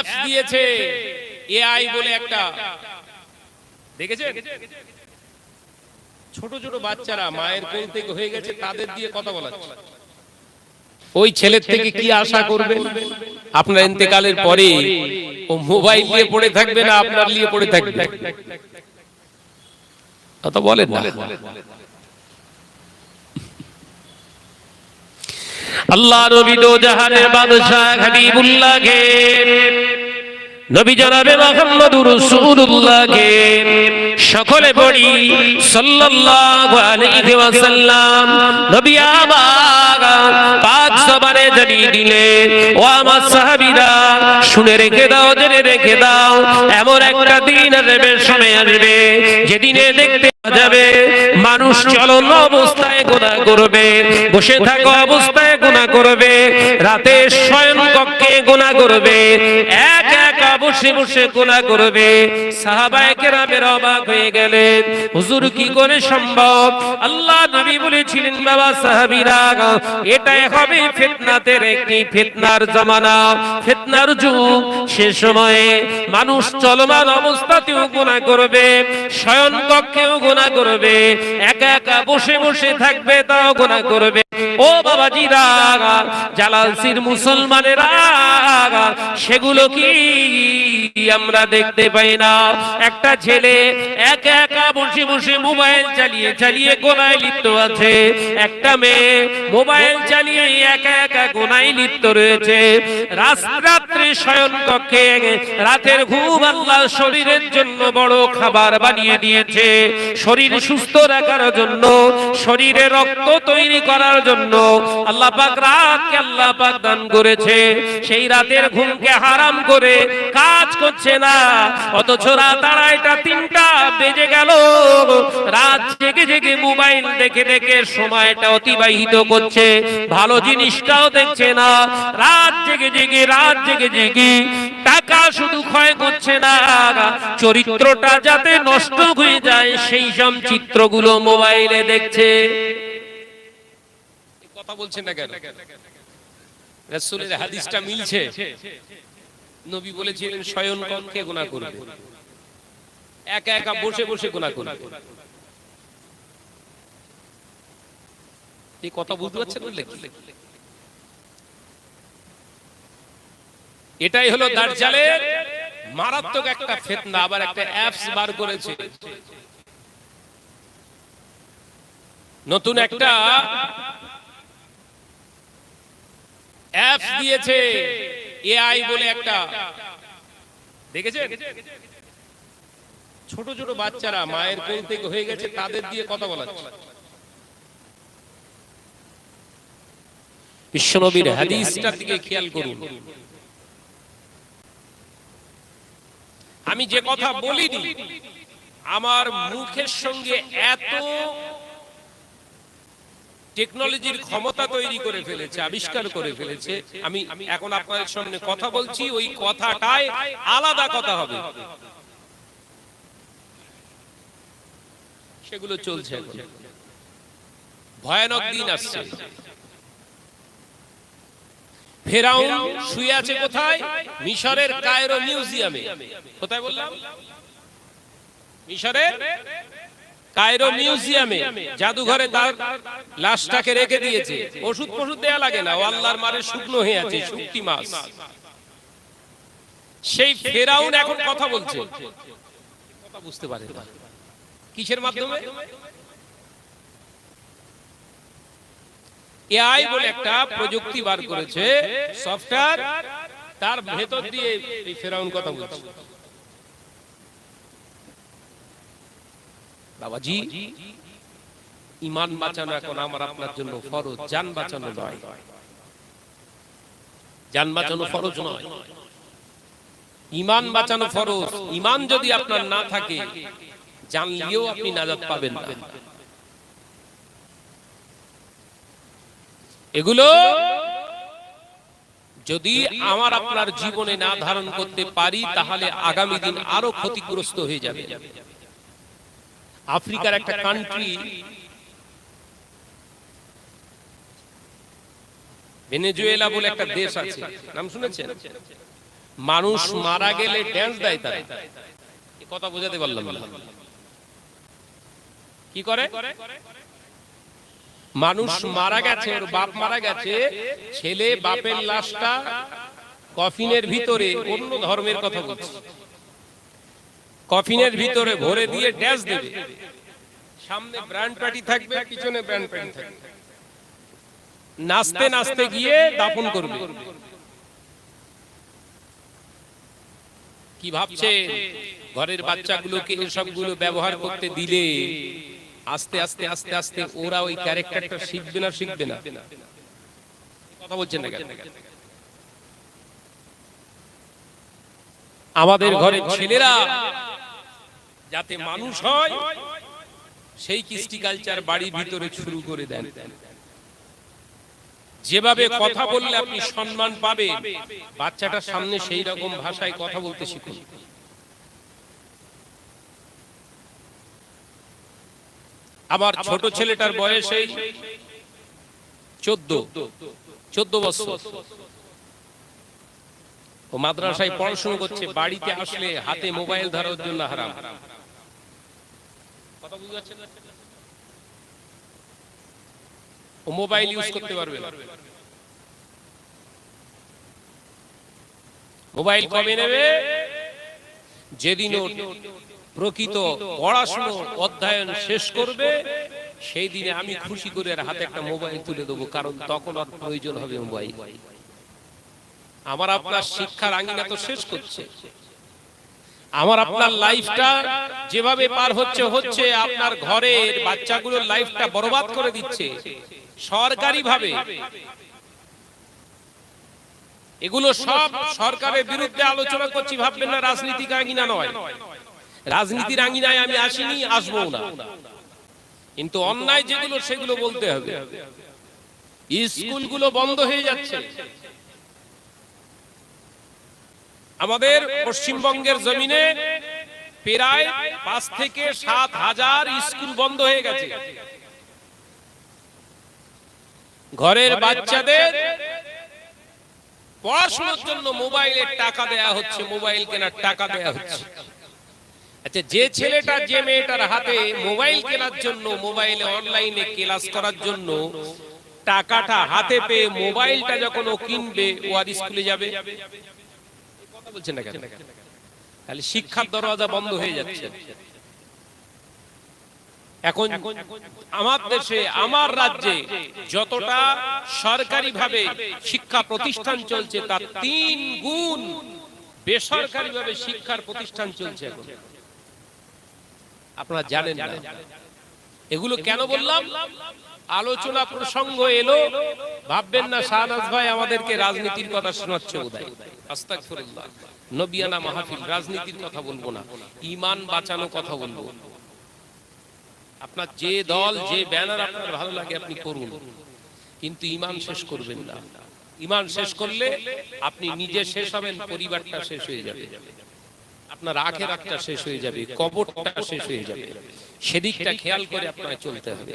Apps দিয়েছে। AI বলে একটা। দেখেছেন? ছোট ছোট বাচ্চারা মায়ের কোল থেকে হয়ে গেছে তাদের দিয়ে কথা বলাচ্ছে ওই ছেলের থেকে কি আশা করবে আপনার ইন্তেকালের পরে ও মোবাইল নিয়ে পড়ে থাকবে না আপনার নিয়ে পড়ে থাকবে। কথা বলেন না। আল্লাহ নবী দো জাহানের বাদশাহ হাবিবুল্লাহ কে নবী জনাবে মুহাম্মদুর রাসূলুল্লাহকে। সকলে পড়ি, সাল্লাল্লাহু আলাইহি ওয়াসাল্লাম। নবী আমার জবানে জানিয়ে দিলে, ও আমার সাহাবিরা, শুনে রেখে দাও, জেনে রেখে দাও, এমন একটা দিন আসবে সময় আসবে, যেদিনে দেখতে যাবে, মানুষ চলন অবস্থায় গোনা করবে, বসে থাকা অবস্থায় গোনা করবে, রাতে শয়ন কক্ষে গোনা করবে, একা বসে বসে গোনা করবে। সাহাবায়ে কেরামের অবাক হয়ে গেলেন। হুজুর কি করে সম্ভব? আল্লাহ নবী বলেছিলেন, বাবা সাহাবীরা, এটাই হবে ফিতনাতের একটি ফিতনার জামানা। ফিতনার যুগ। সে সময়ে মানুষ চলমান অবস্থাতেও গুনাহ করবে শয়ন কক্ষেও গুনাহ করবে, একা একা বসে বসে থাকবে, তাও গুনাহ করবে। ও বাবাজিরা, জালালসির মুসলমানেরা, সেগুলো কি আমরা দেখতে পাই না। একটা ছেলে একা একা বসে বসে মোবাইল চালিয়ে চালিয়ে গোনায় লিপ্ত আছে। একটা মেয়ে মোবাইল চালিয়ে একা একা গোনায় লিপ্ত রয়েছে। শয়ন কক্ষে রাতের ঘুম আল্লাহ শরীরের জন্য বড় খাবার বানিয়ে দিয়েছে। শরীর সুস্থ রাখার জন্য, শরীরে রক্ত তৈরি করার জন্য আল্লাহ আল্লাহ দান করেছে। সেই রাতের ঘুমকে হারাম করে কাজ করছে না। অথচ রাত আড়াইটা, তিনটা বেজে গেল। রাত জেগে জেগে মোবাইল দেখে দেখে সময়টা অতিবাহিত করছে। ভালো জিনিসটাও দেখছে না। রাত জেগে জেগে, রাত জেগে জেগে টাকা শুধু ক্ষয় করছে না। চরিত্রটা যাতে নষ্ট হয়ে যায়, সেই সব চিত্রগুলো মোবাইলে দেখছে। কথা বলছেন না কেন? রাসূলের হাদিসটা মিলছে। নবী বলেছিলেন শয়ন কক্ষে গুনাহ করবে। একা একা বসে বসে গুনাহ করবে। এই কথা বুঝতে পারছেন বললে এটাই হলো দার্জালের মারাত্মক একটা ফিতনা, আবার একটা অ্যাপস বার করেছে। নতুন একটা অ্যাপস দিয়েছে। এআই বলে একটা। দেখেছেন? ছোট ছোট বাচ্চারা মায়ের কোল থেকে হয়ে গেছে তাদের দিয়ে কথা বলাচ্ছে। বিশ্বনবীর হাদিসটার দিকে খেয়াল করুন। আমি যে কথা বলিনি আমার মুখের সঙ্গে এত টেকনোলজির ক্ষমতা তৈরি করে ফেলেছে, আবিষ্কার করে ফেলেছে। আমি এখন আপনাদের সামনে কথা বলছি, ওই কথাটাই আলাদা কথা হবে। সেগুলো চলছে ভয়ানক দিন আসছে। ফেরাউন শুয়ে আছে কোথায়? মিশরের কায়রো মিউজিয়ামে। কোথায় বললাম? মিশরের কায়রো মিউজিয়ামে জাদুঘরে তার লাশটাকে রেখে দিয়েছে। ওষুধ ফষুধ দেয়া লাগে না, ও আল্লাহর মারে শুকনো হয়ে আছে, শুক্তি মাছ। সেই ফেরাউন এখন কথা বলছে। কথা বুঝতে পারে কিসের মাধ্যমে? এআই বলে একটা প্রযুক্তি বার করেছে সফটওয়্যার তার ভেতর দিয়ে এই ফেরাউন কথা বলছে। বাবাজি, ইমান বাঁচানো এখন আমার আপনার জন্য ফরজ জান বাঁচানো নয়। জান বাঁচানো ফরজ নয়। ইমান বাঁচানো ফরজ, ইমান যদি আপনার না থাকে, জানলেও আপনি নাজাত পাবেন না। এগুলো যদি আমার আপনার জীবনে না ধারণ করতে পারি, তাহলে আগামী দিন আরও ক্ষতিগ্রস্ত হয়ে যাবে। আফ্রিকার একটা কান্ট্রি ভেনেজুয়েলা বলে একটা দেশ আছে। নাম শুনেছেন? মানুষ মারা গেলে ড্যান্স দেয় তারা। কথা বোঝাতে পারলাম না। কি করে? মানুষ মারা গেছে ওর বাপ মারা গেছে। ছেলে বাপের লাশটা কফিনের ভিতরে অন্য ধর্মের কথা বলছে। কফিনের ভিতরে ভরে দিয়ে ড্যাশ দেবে। সামনে ব্র্যান্ড পার্টি থাকবে পিছনে ব্র্যান্ড পার্টি থাকবে। নাচতে নাচতে গিয়ে দাফন করবে। কি ভাবছে? ঘরের বাচ্চাগুলোকে এসবগুলো ব্যবহার করতে দিলে আস্তে আস্তে আস্তে আস্তে ওরা ওই ক্যারেক্টারটা শিখবে না শিখবে না। কথা বলছেন না? আমাদের ঘরের ছেলেরা যাতে মানুষ হয় সেই কৃষ্টি কালচার বাড়ির ভিতরে শুরু করে দেন। যেভাবে কথা বললে আপনি সম্মান পাবেন বাচ্চাটার সামনে সেই রকম ভাষায় কথা বলতে শিখুন। আমার ছোট ছেলেটার বয়স এই চোদ্দ। চোদ্দ। বছর। ও মাদ্রাসায় পড়াশোনা করছে বাড়িতে আসলে হাতে মোবাইল ধরার জন্য হারাম। কথা বুঝতে পারছেন? ও মোবাইল ইউজ করতে পারবে না। মোবাইল কবে নেবে? যেদিন প্রকৃত পড়াশুনো অধ্যয়ন শেষ করবে সেই দিনে আমি খুশি করে এর হাতে একটা মোবাইল তুলে দেবো কারণ তখন আর প্রয়োজন হবে মোবাইল আমার আপনার শিক্ষার আঙ্গিনা তো শেষ করছে। আমার আপনার লাইফটা যেভাবে পার হচ্ছে হচ্ছে আপনার ঘরের বাচ্চাগুলোর লাইফটা বরবাদ করে দিচ্ছে সরকারি ভাবে এগুলো সব সরকারের বিরুদ্ধে আলোচনা করছি, ভাববেন না রাজনীতিক আঙ্গিনা নয়। রাজনীতির আঙ্গিনায় আমি আসিনি আসব না। কিন্তু অন্যায় যেগুলো, সেগুলো বলতে হবে। স্কুলগুলো বন্ধ হয়ে যাচ্ছে। আমাদের পশ্চিমবঙ্গের জমিনে প্রায় পাঁচ থেকে সাত হাজার স্কুল বন্ধ হয়ে গেছে। ঘরের বাচ্চাদের পড়াশোনার জন্য মোবাইলের টাকা দেয়া হচ্ছে মোবাইল কেনার টাকা দেয়া হচ্ছে। আচ্ছা যে ছেলেটা যে মেয়েটার হাতে মোবাইল কেনার জন্য মোবাইলে অনলাইনে ক্লাস করার জন্য টাকাটা হাতে পেয়ে মোবাইলটা যখন ও কিনবে ও আর স্কুলে যাবে। কথা বলছেন না কেন? তাহলে শিক্ষার দরওয়াজা বন্ধ হয়ে যাচ্ছে। এখন আমার দেশে আমার রাজ্যে যতটা সরকারি ভাবে শিক্ষা প্রতিষ্ঠান চলছে তার তিন গুণ বেসরকারি ভাবে শিক্ষার প্রতিষ্ঠান চলছে এখন। আপনারা জানেন না? এগুলো কেন বললাম? আলোচনা প্রসঙ্গ এলো। ভাববেন না শাহনাজ ভাই আমাদেরকে রাজনীতির কথা শোনাচ্ছে নবিয়ানা মাহফিল রাজনীতির কথা বলব না। ঈমান বাঁচানো কথা বলব। আপনার যে দল যে ব্যানার আপনার ভালো লাগে আপনি করুন। কিন্তু ইমান শেষ করবেন না। ইমান শেষ করলে আপনি নিজে শেষ হবেন পরিবারটা শেষ হয়ে যাবে। আপনার আখেরাতটা শেষ হয়ে যাবে, কবরটা শেষ হয়ে যাবে। সেদিকটা খেয়াল করে আপনার চলতে হবে।